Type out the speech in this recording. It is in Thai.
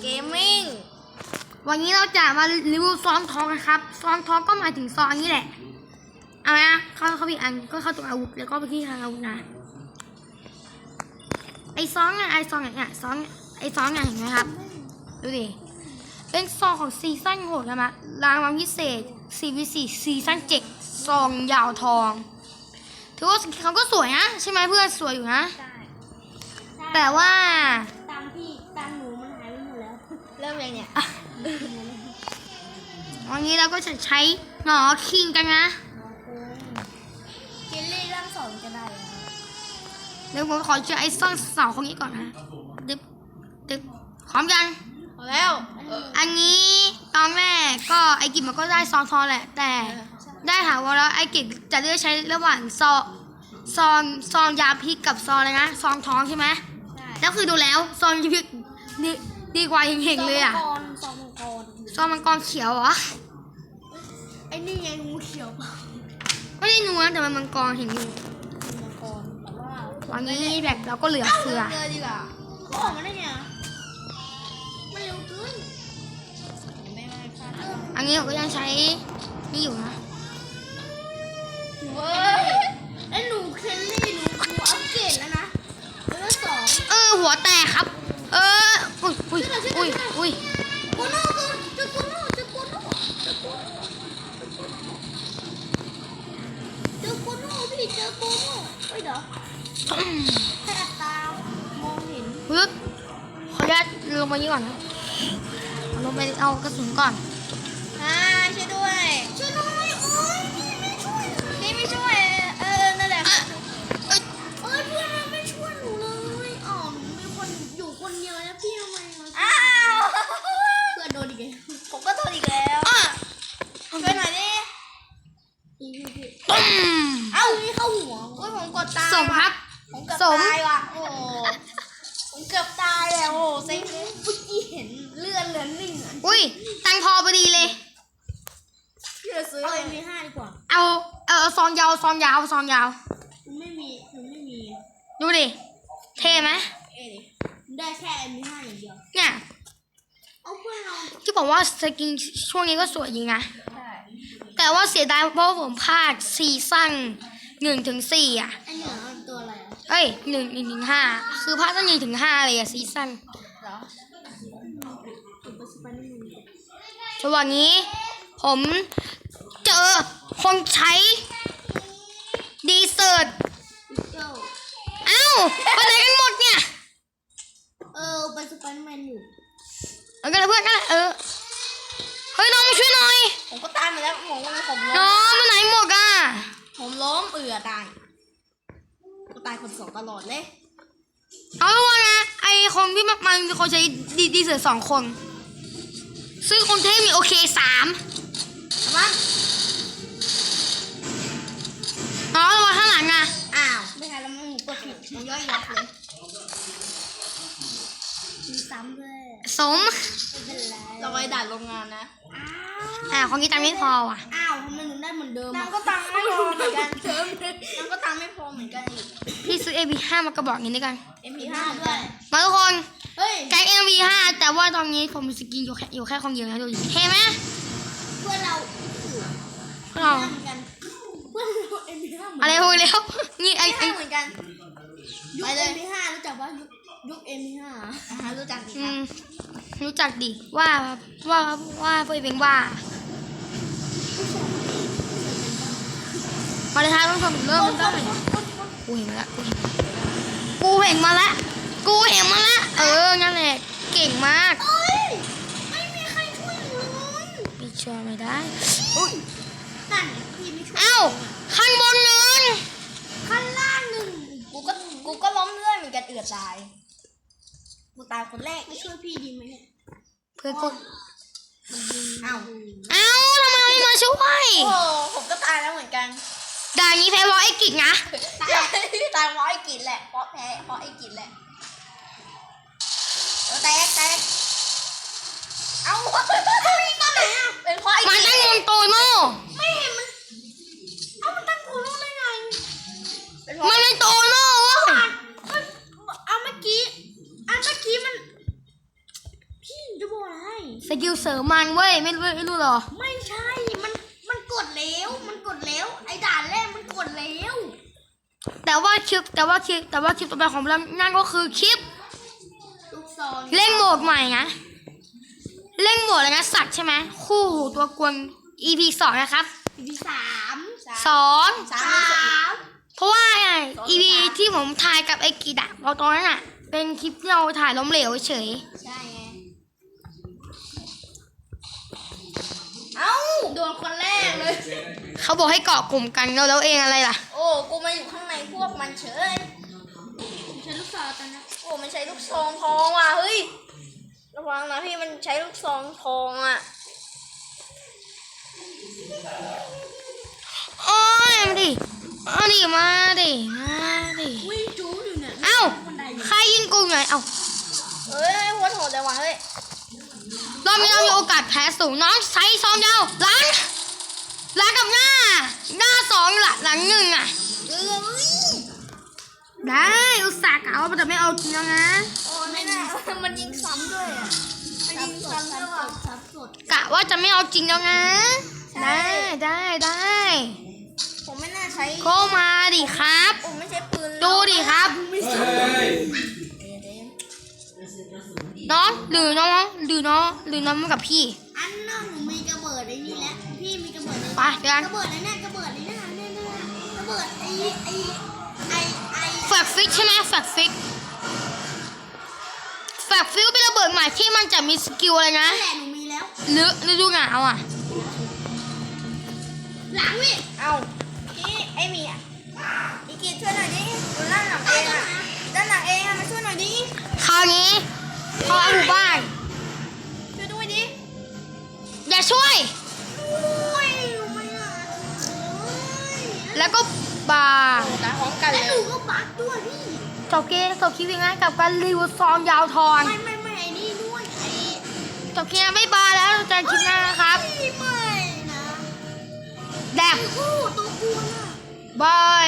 เกมมิ่งวันนี้เราจะมารีวิวซองทองนะครับซองทองก็หมายถึงซองนี้แหละ เอาไหมนะเข้าเข้าไปอีกอันก็เข้าตัวอาวุธแล้วก็ไปที่ทางอาวุธนะ ไอซองเนี่ยไอซองเนี่ยเนี่ยซองไอซองเนี่ยเห็นไหมครับ ดูดิ เป็นซองของซีซั่นโหดนะมะรางวัลพิเศษ CVC ซีซั่นเจ็ดซองยาวทอง ถือว่าเขาก็สวยนะ ใช่ไหมเพื่อนสวยอยู่นะใช่แต่ว่า ตังค์พี่ตังค์หนูมันหายไปหมดแล้ว เริ่มยังเนี่ยวันนี้เราก็จะใช้หนอคิงกันนะกิลลี่ร่างสองจะได้แล้วเดี๋ยวผมขอเจอไอ้ซ่อนเสาคนนี้ก่อนนะดึบดึบพร้อมยังพอแล้ว อันนี้ตอนแรกก็ไอ้กิจมันก็ได้ซองทองแหละ แต่ได้ถามว่าแล้วไอ้กิจจะเลือกใช้ระหว่างซองซองซองยาพิษกับซองอะไรนะซองทองใช่ไหมใช่แล้วคือดูแล้วซองยาพิษ ดีดีกว่าเห็งๆเลยอะซองมังกรซองมังกรเขียวเหรอไอ้นี่ไงงูเขียวเปล่าไม่ได้นัวแต่มันมังกรเห็นอยู่มังกรแต่ว่าวันนี้แบบเราก็เหลือเฟือเลยดีกว่าเขาออกมาได้ไงอะมันเร็วเกินไม่ไม่พลาดอันนี้ผมก็ยังใช้นี่อยู่นะเว้ยไอ้หนูเคลลี่หนูหนูอัปเกรดแล้วนะเลเวลสองเออหัวแตกครับเออ อุ้ยอุ้ยอุ้ยอุ้ยโกโน่คือเจะโกโน่เจะโกโน่เจะโกโน่เจอโกโน่พี่เจอโกโน่เฮ้ยเดี๋ยวแค่ตามองเห็นปึ๊บขออนุญาตลงไปนี้ก่อนนะเอาลงไปเอากระสุนก่อน อ่าช่วยด้วย ช่วยหน่อยโอ้ยพี่ไม่ช่วย นี่ไม่ช่วย เออ นั่นแหละ อะเอ้ย เอ้ยพี่ไม่ช่วยหนูเลยอ๋อหนูมีคนอยู่คนเดียวนะพี่ทำไมมา อ้าว เพื่อนโดนอีกแล้ว ผมก็โดนอีกแล้ว อะ ช่วยหน่อยดิ พี่พี่พี่ ตุ้ม เอ้าพี่เข้าหัว โอ้ยผมกดตายสมครับ ผมเกือบสม ตายว่ะโอ้โหผมเกือบตายแล้วโอ้โหเซ็งเมื่อกี้เห็นเลือดเหลือหนึ่งอะอุ้ย ตังค์พอพอดีเลยพี่จะซื้อเอาเลเอ็ยมพีห้าดีกว่าเอา เอาเอาซองยาวซองยาวซองยาวหนูไม่มีหนูไม่มี ดูดิ เท่ไหมเอ้ยหนูได้แค่เอ็มพีห้าอย่างเดียว เนี่ย เอาเพื่อนเราที่บอกว่าสกินช่วงนี้ก็สวยจริงนะ ใช่แต่ว่าเสียดายเพราะว่าผมพลาดซีซั่น หนึ่งถึงสี่อะไอ้เหนือมันตัวอะไรอะเอ้ยหนึ่งหนึ่งถึงห้าคือพลาดตั้งหนึ่งถึงห้าเลยอะซีซั่นเหรอตัวปัสสาวะนี่มันจังหวะนี้ ผมเจอคนใช้ดีเซิร์ตเจ้าเอ้าไปไหนกันหมดเนี่ย เออปัสสาวะแมนอยู่ เอากันเลยเพื่อนกันเลยเออ เฮ้ยน้องมาช่วยหน่อย ผมก็ตายมาแล้วผมผมล้น้มองไปไหนหมดอะ ผมล้มเอือตายกูตายคนสองตลอดเลย เอาละว่านะไอคนที่มันมันมีคนใช้ดีดีเซิร์ตสองคน ซึ่งคนเทพมีโอเคสามเอามาน้องระวังข้างหลังอะอ้าว ไม่ทันแล้วมึงกดผิดมันย่อยยับเลยมีซ้ำด้วยสมไม่เป็นไรเราไปด่านโรงงานนะอ้าวอ่าคนนี้ตังค์ไม่พอว่ะ อ้าว ทำไมหนูได้เหมือนเดิมนางอะก็ตังค์ไม่พอเหมือนกันเชิมนางก็ตังค์ไม่พอเหมือนกันอีกพี่ซื้อ AB5 มากระบอกนี้ด้วยกัน MP5 ด้วยมาทุกคนเฮ้ยแก๊ง MV5 แต่ว่าตอนนี้ผมมีสกินอยู่แค่อยู่แค่คนเดียวนะดูดิเท่ไหมเพื่อนเราพวกเราเหมือนกันเพื่อนเราเอ็มพีห้าเหมือนอะไรพูดแล้ว นี่ไอ้ไอ้เหมือนกันยุคไปเลเอ็ยมพีห้ารู้จักว่ายุคยุคเอ็มพีห้าอ่าฮะรู้จักดีอืครับมรู้จักดิว่าว่าว่าพวกเป็นว่า มาเลยท้ายต้องชมเริ่มมันได้กูเห็นมาแล้วกูเห็นมาแล้วกูเห็นมาแล้วเออนั่นแหละเก่งมากเอ้ยไม่มีใครช่วยหนูเลยไม่เชื่อไม่ได้อุ้ยนั่นพี่ไม่ช่วยเอ้าข้างบนนึงขั้นล่างหนึ่งกูก็กูก็ล้มเลื่อยเหมือนกันเอือตายกูตายคนแรกไม่ช่วยพี่ดีไหมเนี่ยเพื่อนคนอ้าวเอ้าทำไมไม่มาช่วยโอ้โหผมก็ตายแล้วเหมือนกัน ด่านนี้แพ้ร้อยไอ้กิจนะตายตายเพราะไอ้กินแหละเพราะแพ้เพราะไอ้กินแหละเออแตกแตกเอ้าวิ่งตอนไหนอะเป็นเพราะไอ้มันกิตั้งนวงโตโน่ไม่เห็นมันเอ้ามันตั้งกูรู้ได้ไงเป็นเพราะมันเป็นโตโน่เว้ยอะเอาเมื่อกี้อันเมื่อกี้มันพี่สกิลเสริมมันเว้ยไม่รู้ไม่รู้เหรอ ไม่ใช่ มัน มันกดแล้ว มันกดแล้ว ไอ้ด่านแรกมันกดแล้ว แต่ว่าคลิปแต่ว่าคลิปแต่ว่าคลิปต่อไปของเรานั่นก็คือคลิปลูกซองเล่นโหมดใหม่นะเล่นโหมดอะไรนะสัตว์ใช่ไหมคู่หูตัวกวน EP สองนะครับที่สามสองสามเพราะว่าไอ้ EP ที่ผมถ่ายกับไอ้กีดะเราตอนนั้นอะ เป็นคลิปที่เราถ่ายล้มเหลวเฉยใช่ไงเอ้าโดนคนแรกเลย เขาบอกให้เกาะกลุ่มกันแล้วแล้วเองอะไรล่ะ โอ้กูมาอยู่ข้างในพ วกมันเฉยผมใช้ลูกซองตอนนั้นโอ้มันใช้ลูกซองทองว่ะเฮ้ยระวังนะพี่มันใช้ลูกซองทองอะโอ้ยมาดิเอาดิมาดิมาดิวิ่งจู๊อยู่เนี่ยเอ้าบันไดอยู่ใครยิงกูหน่อยเอ้าเฮ้ยโคตรโหดเลยว่ะเฮ้ยรอบนี้เรามีโอกาสแพ้สูงน้องใช้ซองยาวหลังหลังกับหน้าหน้าสองหลังหลังหนึ่งอะเอ้ย ได้อุตส่าห์กล่าวว่าจะไม่เอาจริงแล้วนะโอ้ไม่น่ามันยิงซ้ำด้วยอะมันยิงซ้ำด้วยว่ะซับสดกะว่าจะไม่เอาจริงแล้วนะใช่ได้ได้ได้ผมไม่น่าใช้ก็มาดิครับผมไม่ใช้ปืนดูดิครับน้องหรือน้องหรือน้องหรือน้องมากับพี่ อันนั้นหนูมีกระเบิดไอ้นี่แหละพี่มีกระเบิดไปเดี๋ยวกันกระเบิดไอ้นั่นกระเบิดไอ้นั่นแน่ๆกระเบิดไอ้ไอ้ไอ้ ไอ้แฟกฟิกใช่ไหมแฟกฟิกแฟกฟิกเป็นระเบิดใหม่ที่มันจะมีสกิลอะไรนะนั่นแหละหนูมีแล้ว หรือฤดูหนาวอะ หลังวิเอ้าพี่ไอ้หมีอะอีกีช่วยหน่อยดิอยู่ด้านหลังเองอะด้านหลังเองอะมาช่วยหน่อยดิคราวนี้พอหมู่บ้านช่วยด้วยดิอย่าช่วย โอ้ยหนูไม่อะโอ้ยแล้วก็บาตายพร้อมกันเลย จบเกมจบคลิปยังไงกับการรีวิวซองยาวทองไม่ไม่ไม่ไอ้นี่ด้วยไอ้จบคลิปนะไม่บายแล้วเจอกันคลิปหน้านะครับไม่ไม่นะแดบโอ้ตัวกวนอะบาย